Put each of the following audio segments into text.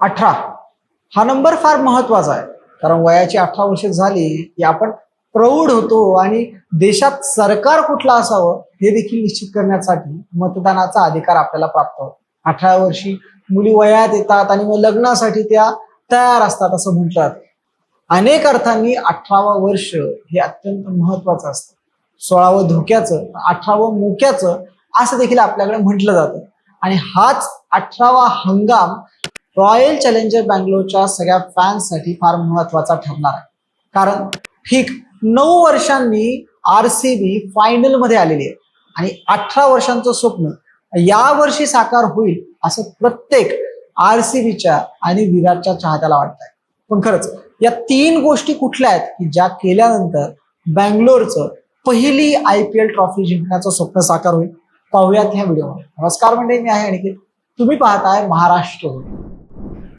अठरा. हा नंबर फार महत्त्वाचा आहे. कारण वयाची अठरा वर्ष झाली की आपण प्रौढ होतो आणि देशात सरकार कुठलं असावं हे देखील निश्चित करण्यासाठी मतदानाचा अधिकार आपल्याला प्राप्त होतो. अठरा वर्षी मुली वयात येतात आणि मग लग्नासाठी त्या तयार असतात असं म्हटलं जातं. अनेक अर्थांनी अठरावं वर्ष हे अत्यंत महत्वाचं असतं. सोळावं धोक्याचं अठरावं मोक्याचं असं देखील आपल्याकडे म्हटलं जातं. आणि हाच अठरावा हंगाम रॉयल चॅलेंजर बँगलोरच्या सगळ्या फॅन्ससाठी फार महत्त्वाचा ठरणार आहे. कारण ठीक नऊ वर्षांनी आर सी बी फायनलमध्ये आलेली आहे. आणि अठरा वर्षांचं स्वप्न या वर्षी साकार होईल असं प्रत्येक आर सी बीच्या आणि विराटच्या चाहत्याला वाटतंय. पण खरंच या तीन गोष्टी कुठल्या आहेत की ज्या केल्यानंतर बँगलोरचं पहिली आय पी एल ट्रॉफी जिंकण्याचं स्वप्न साकार होईल? पाहूयात ह्या व्हिडिओमध्ये. नमस्कार मंडळी मी आहे आणखी तुम्ही पाहताय महाराष्ट्र.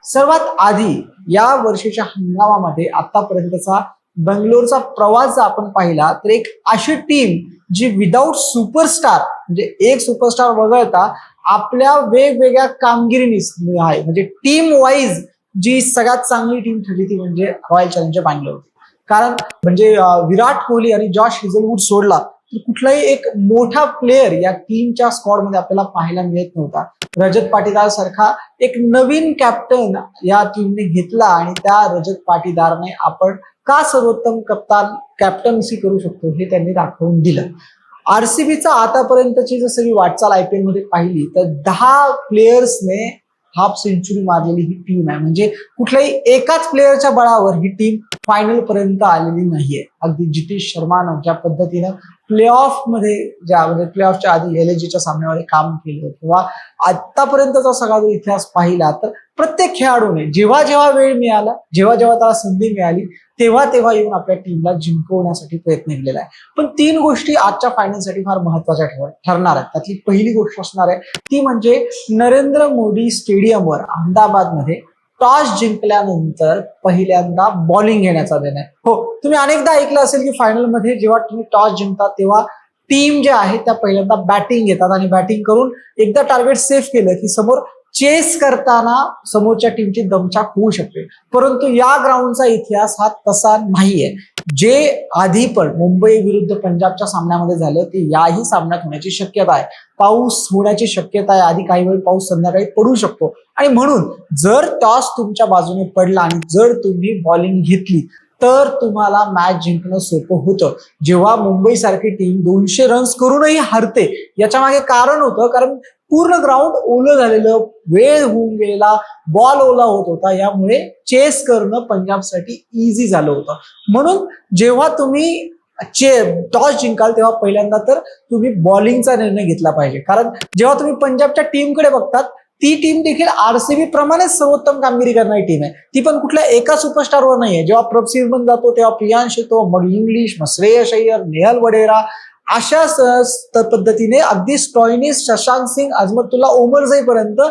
सर्वात आधी या वर्षीच्या हंगामामध्ये आतापर्यंतचा बंगलोरचा प्रवास जर आपण पाहिला तर एक अशी टीम जी विदाऊट सुपरस्टार म्हणजे एक सुपरस्टार वगळता आपल्या वेगवेगळ्या कामगिरीने आहे. म्हणजे टीम वाईज जी सगळ्यात चांगली टीम ठरली ती म्हणजे रॉयल चॅलेंजर बँगलोर कारण म्हणजे विराट कोहली आणि जॉश हिझलवूड सोडला कुठलाही एक मोठा प्लेअर या टीमच्या स्क्वॉडमध्ये आपल्याला पाहायला मिळत नव्हता. रजत पाटीदार सारखा एक नवीन कॅप्टन या टीमने घेतला आणि त्या रजत पाटीदारने आपण का सर्वोत्तम कप्तान कॅप्टन्सी करू शकतो हे त्यांनी दाखवून दिलं. आरसीबीचा आतापर्यंतची जर सगळी वाटचाल आय पी मध्ये पाहिली तर दहा प्लेयर्सने हाफ सेंचुरी मारलेली ही टीम आहे. म्हणजे कुठल्याही एकाच प्लेअरच्या बळावर ही टीम फायनल पर्यंत आलेली नाहीये. अगदी जितेश शर्मानं ज्या पद्धतीनं प्ले ऑफमध्ये ज्या म्हणजे प्ले ऑफच्या आधी एल सामन्यामध्ये काम केलं किंवा आतापर्यंतचा सगळा जो इतिहास पाहिला तर प्रत्येक खेळाडूने जेव्हा जेव्हा वेळ मिळाला जेव्हा जेव्हा त्याला संधी मिळाली तेव्हा तेव्हा येऊन आपल्या टीमला जिंकवण्यासाठी प्रयत्न केलेला आहे. पण तीन गोष्टी आजच्या फायनलसाठी फार महत्त्वाच्या ठर ठरणार आहेत. त्यातली पहिली गोष्ट असणार आहे ती म्हणजे नरेंद्र मोदी स्टेडियमवर अहमदाबादमध्ये टॉस जिंकल्यानंतर पहिल्यांदा बॉलिंग घेण्याचा निर्णय. हो तुम्ही अनेकदा ऐकलं असेल की फायनलमध्ये जेव्हा तुम्ही टॉस जिंकता तेव्हा टीम जे आहे त्या पहिल्यांदा बॅटिंग घेतात आणि बॅटिंग करून एकदा टार्गेट सेफ केलं की समोर चेस करताना समोरच्या टीमची दमछाक होऊ शकते. परंतु या ग्राउंडचा इतिहास हा तसा नाहीये. जे आधी पण मुंबई विरुद्ध पंजाबच्या सामन्यामध्ये झालं ते याही सामन्यात होण्याची शक्यता आहे. पाऊस होण्याची शक्यता आहे. आधी काही वेळ पाऊस संध्याकाळी पडू शकतो. आणि म्हणून जर टॉस तुमच्या बाजूने पडला आणि जर तुम्ही बॉलिंग घेतली तर तुम्हाला मॅच जिंकणं सोपं होतं. जेव्हा मुंबई सारखी टीम दोनशे रन्स करूनही हरते याच्या मागे कारण होतं कारण पूर्ण ग्राउंड ओलं झालेलं वेळ होऊन गेलेला बॉल ओला होत होता. यामुळे चेस करणं पंजाबसाठी इझी झालं होतं. म्हणून जेव्हा तुम्ही चे टॉस जिंकाल तेव्हा पहिल्यांदा तर तुम्ही बॉलिंगचा निर्णय घेतला पाहिजे. कारण जेव्हा तुम्ही पंजाबच्या टीमकडे बघतात ती टीम देखील आरसीबी प्रमाणेच सर्वोत्तम कामगिरी करणारी टीम आहे. ती पण कुठल्या एका सुपरस्टारवर नाहीये. जेव्हा प्रभसिरमन जातो तेव्हा प्रियांश येतो मग इंग्लिश मग श्रेयस अय्यर नेहल वडेरा अशा पद्धतीने अगदी स्टॉइनिस शशांक सिंग अजमतुल्ला ओमर पर्यंत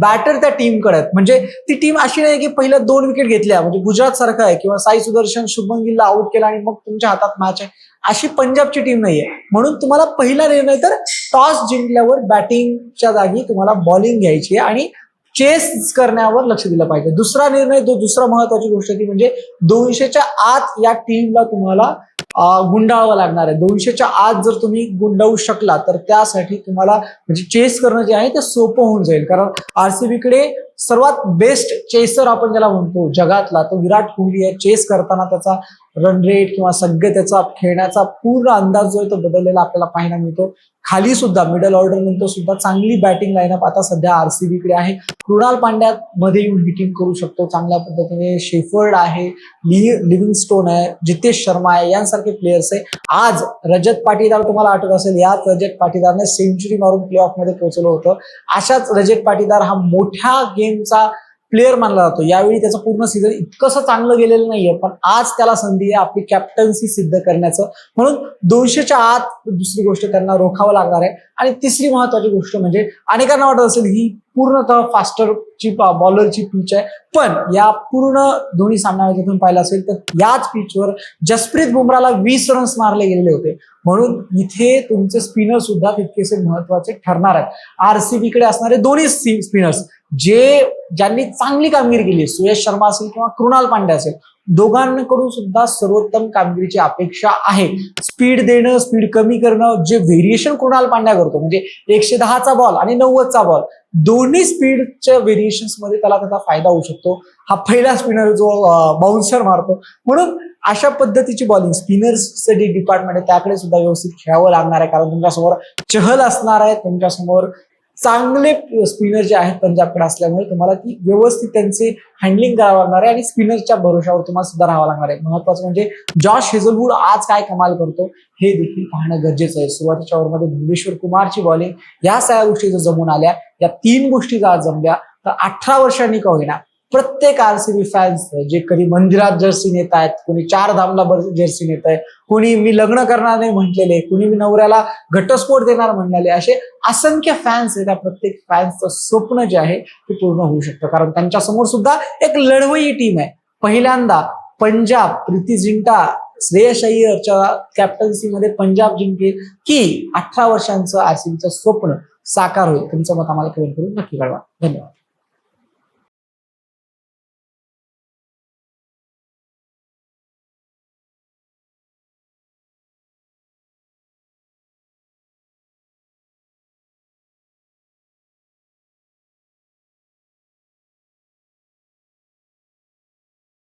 बॅटर त्या टीमकडे आहेत. म्हणजे ती टीम अशी नाही की पहिल्या दोन विकेट घेतल्या. म्हणजे गुजरात सारखं आहे किंवा साई सुदर्शन शुभम गिलला आउट केला आणि मग तुमच्या हातात मॅच आहे. अशी पंजाबची टीम नाहीये. म्हणून तुम्हाला पहिला निर्णय तर टॉस जिंकल्यावर बॅटिंगच्या जागी तुम्हाला बॉलिंग घ्यायची आहे आणि चेस करण्यावर लक्ष दिलं पाहिजे. दुसरा निर्णय जो दुसरा महत्वाची गोष्ट ती म्हणजे दोनशेच्या आत या टीमला तुम्हाला गुंडाळावं लागणार आहे. दोनशेच्या आत जर तुम्ही गुंडाळू शकला तर त्यासाठी तुम्हाला म्हणजे चेस करणं जे आहे ते सोपं होऊन जाईल. कारण आरसीबीकडे सर्वात बेस्ट चेसर आपण ज्याला म्हणतो जगातला तो विराट कोहली आहे. चेस करताना त्याचा रन रेट किंवा सगळे त्याचा खेळण्याचा पूर्ण अंदाज जो आहे तो बदललेला आपल्याला पाहायला मिळतो. खाली सुद्धा मिडल ऑर्डर नंतर सुद्धा चांगली बॅटिंग लाईनअप आता सध्या आरसीबीकडे आहे. कृणाल पांड्या मध्ये येऊन हिटिंग करू शकतो. चांगल्या पद्धतीने शेफर्ड आहे लिव्हिंग स्टोन आहे जितेश शर्मा आहे यांसारखे प्लेयर्स आहे. आज रजत पाटीदार तुम्हाला आठवत असेल याच रजत पाटीदारने सेंचुरी मारून प्ले ऑफमध्ये पोहोचलं होतं. अशाच रजत पाटीदार हा मोठ्या गेमचा प्लेअर मानला जातो. यावेळी त्याचं पूर्ण सीझन इतकंसं चांगलं गेलेलं नाहीये पण आज त्याला संधी आहे. आपली कॅप्टन्सी सिद्ध करण्याचं. म्हणून दोनशेच्या आत दुसरी गोष्ट त्यांना रोखावं लागणार आहे. आणि तिसरी महत्वाची गोष्ट म्हणजे अनेकांना वाटत असेल ही पूर्णतः फास्टरची बॉलरची पिच आहे. पण या पूर्ण दोन्ही सामन्यामध्ये तुम्ही पाहिलं असेल तर याच पिचवर जसप्रीत बुमराला वीस रन्स मारले गेलेले होते. म्हणून इथे तुमचे स्पिनर सुद्धा तितकेसे महत्त्वाचे ठरणार आहेत. आरसीबीकडे असणारे दोन्ही स्पिनर्स जे ज्यांनी चांगली कामगिरी केली सुयश शर्मा असेल किंवा कृणाल पांड्या असेल दोघांकडून सुद्धा सर्वोत्तम कामगिरीची अपेक्षा आहे. स्पीड देणं स्पीड कमी करणं जे व्हेरिएशन कृणाल पांड्या करतो म्हणजे एकशे दहाचा बॉल आणि नव्वदचा बॉल दोन्ही स्पीडच्या व्हेरिएशन्समध्ये त्याला त्याचा फायदा होऊ शकतो. हा पहिला स्पिनर जो बाउन्सर मारतो. म्हणून अशा पद्धतीची बॉलिंग स्पिनर्सचं जे डिपार्टमेंट आहे त्याकडे सुद्धा व्यवस्थित खेळावं लागणार आहे. कारण तुमच्यासमोर चहल असणार आहे तुमच्यासमोर चांगले स्पिनर जे आहेत पंजाबकडे असल्यामुळे तुम्हाला ती व्यवस्थित त्यांचे हँडलिंग करावं लागणार आहे आणि स्पिनरच्या भरोशावर तुम्हाला सुद्धा राहावं लागणार आहे. महत्वाचं म्हणजे जॉश हेझलवूड आज काय कमाल करतो हे देखील पाहणं गरजेचं आहे. सुरुवातीच्या ओव्हरमध्ये भुवनेश्वर कुमारची बॉलिंग या सगळ्या गोष्टी जर जमून आल्या. या तीन गोष्टी जर आज जमल्या तर अठरा वर्षांनी का होईना प्रत्येक आरसीबी फॅन्स जे कधी मंदिरात जर्सी नेत आहेत कोणी चार धामला जर्सी नेत आहे कोणी मी लग्न करणार नाही म्हटलेले कोणी मी नवऱ्याला घटस्फोट देणार म्हणलेले असे असंख्य फॅन्स आहेत. त्या प्रत्येक फॅन्सचं स्वप्न जे आहे ते पूर्ण होऊ शकतं. कारण त्यांच्यासमोर सुद्धा एक लढवई टीम आहे. पहिल्यांदा पंजाब प्रीती जिंटा श्रेयस अय्यरच्या कॅप्टन्सीमध्ये पंजाब जिंकेल की अठरा वर्षांचं आरसीबीचं स्वप्न साकार होईल. तुमचं मत आम्हाला कमेंट करून नक्की कळवा. धन्यवाद.